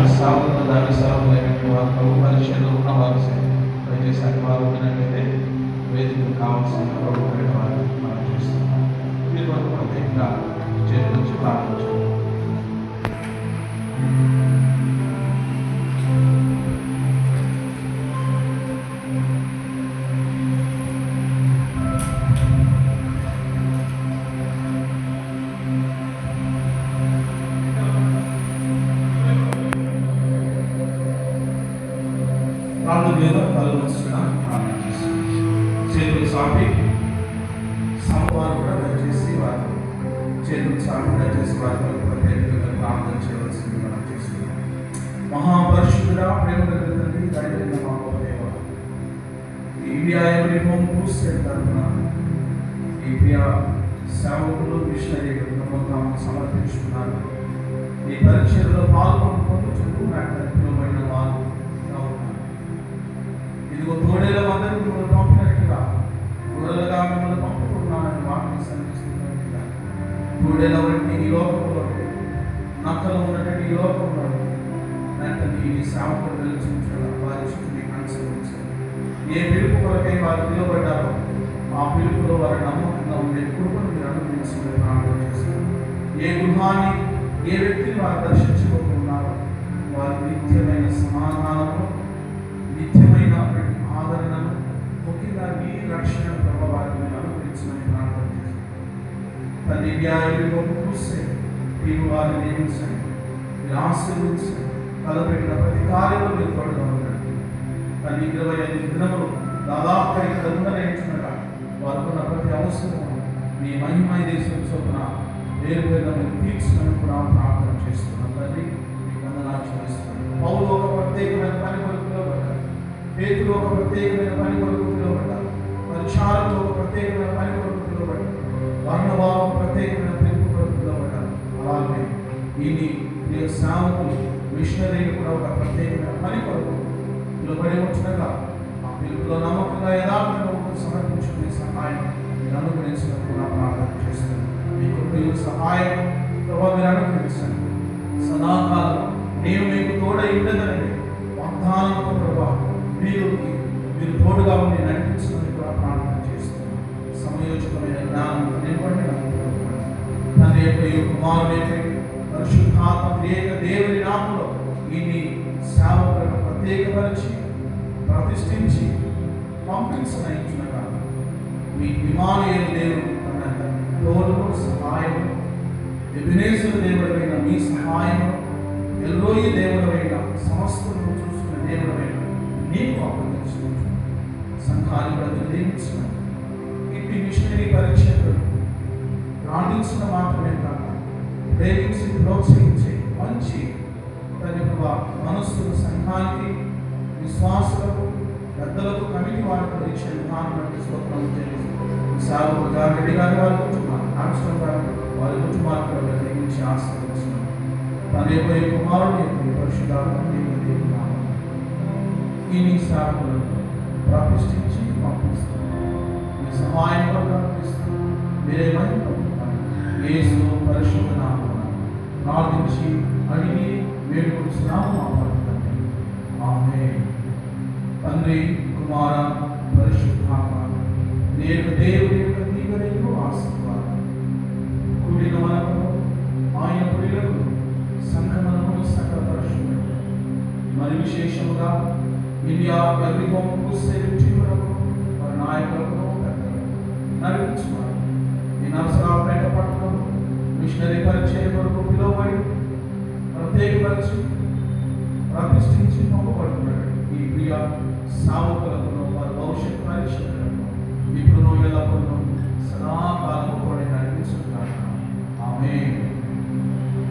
الساوند دار السلام عليكم ورحمة الله وبركاته ورحمة الله وبركاته وبركاته وبركاته وبركاته وبركاته وبركاته ప్రాంతం మీద కళ్ళు ఉంచడం ప్రార్థన చేస్తున్నాం. చేతులు సాపి సమవారు కూడా దయచేసి వారు చేతులు సాపి దయచేసి వారి కొరకు ప్రత్యేకంగా ప్రార్థన చేయవలసింది మనం చేస్తున్నాం. మహాపరిశుద్ధుడా ప్రేమ కలిగిన తండ్రి దయగలిగిన మా గొప్ప ఇండియా ఎవరి హోమ్ క్రూసైడ్ తరఫున ఇండియా ప్రియ సేవకులు మిషనరీలు తాము సమర్పించుకున్నారు. ఈ పరీక్షల్లో పాల్గొనుకుంటూ చుట్టూ పిలువబడిన తోడేల వంటి నీ లోకంలో నక్కలో ఉన్నటువంటి ఈ లోకంలో వెంటనే ఈ శ్రామకులు వెలుచుంటారు వారి చుట్టూ అనుసరించారు ఏ పిలుపు కొరకై వారు పిలువబడ్డారో ఆ పిలుపులో వారు నమ్మకంగా ఉండేది చేస్తాను తల్లి వ్యాయుడిలో మీరు వారిని నియమించండి. మీరు ఆశ్రయించండి తలపెట్టిన ప్రతి కార్యంలో మీరు తోడుగా ఉండండి తల్లి ఇరవై ఐదు దినములు దాదాపు ఐదు ఉండలేచుండగా వారికున్న ప్రతి అవసరము మీ మహిమయ దేశం చొప్పున వేరు వేరు మీరు తీర్చుకొని కూడా ప్రార్థన చేస్తున్నాం. తల్లి మీకు వందనాలు చేస్తున్నాం పౌలు ఒక ప్రత్యేకమైన పని కొరకు పిలువబడ్డారు పేతులు ఒక ప్రత్యేకమైన పని కొరకు పిలువబడ్డారు దీన్ని ప్రియ సేవకులు మిషనరీలు కూడా ఒక ప్రత్యేకమైన పని కొరకు. పిలువబడి ఉంటుండగా ఆ పిలుపులో నమ్మకంగా యథార్థంగా సమర్పించుకునే సహాయం. మీరు అనుగ్రహించినప్పుడు నా ప్రార్థన చేస్తాను మీ కుటుంబ సహాయం ప్రభావ మీరు అనుగ్రహించండి. సదాకాలం నేను మీకు తోడ ఉండదనండి. వాగ్దానంతో ప్రభా మీరు మీరు తోడుగా ఉండి నడిపించమని కూడా ప్రార్థన చేస్తాను సమయోచితమైన జ్ఞానం నిలబడి నాకు తండ్రి యొక్క ఈ పరిశుద్ధాత్మ త్రియేక దేవుని నామంలో ఇన్ని సేవకులను ప్రత్యేకపరిచి ప్రతిష్ఠించి పంపించనయించునగా మీ విమానీయ దేవుడు తన తోడును సహాయం ఎబినేశ్వర దేవుడైన మీ సహాయం ఎల్లోయ దేవుడైన సమస్తను చూసిన దేవుడైన నీకు అప్పగించుకుంటున్నాను. సంఘాన్ని ప్రజలు ఇట్టి మిషనరీ పరీక్షలు రాణించిన మాత్రమే కాదు ప్రేమించి ప్రోత్సహించి మంచి తన యొక్క మనస్సును సంఘానికి విశ్వాసులకు పెద్దలకు కమిటీ వారి పరీక్ష విధానం బట్టి స్తోత్రం సాగు రెడ్డి గారి వారి కుటుంబాలు రామకృష్ణ గారు వారి కుటుంబాలు కూడా ప్రేమించి ఆశీర్వదిస్తున్నాను తన యొక్క కుమారుడు కుమారుని యొక్క ఈ పరిశుద్ధాత్మ నీ సేవకులను ప్రతిష్ఠించి పంపిస్తున్నాను మీ సహాయం కూడా అర్పిస్తూ మీరే మహిమ పొందుతారు. యేసు ప్రార్థించి అడిగి వేడుకుంటున్నాము మా పలుకుతండి ఆమె తండ్రి కుమార పరిశుద్ధాత్మ నేను దేవుని యొక్క దీవెనలు ఆశీర్వాదం. కూడిన మనకు ఆయన ప్రియులకు సంఘమనము సకల పరిశుద్ధులు మరి విశేషముగా ఇండియా ఎవరి హోమకు సేవించుకులకు వారి నాయకులకు నడిపించుకోవాలి నేను అవసరాలు నరసరావుపేట మిషనరీ పరిచయ కొరకు పిలువబడి ప్రత్యేకపరిచి ప్రతిష్ఠించి పంపబడుతున్నాడు. ఈ ప్రియ సావకులకు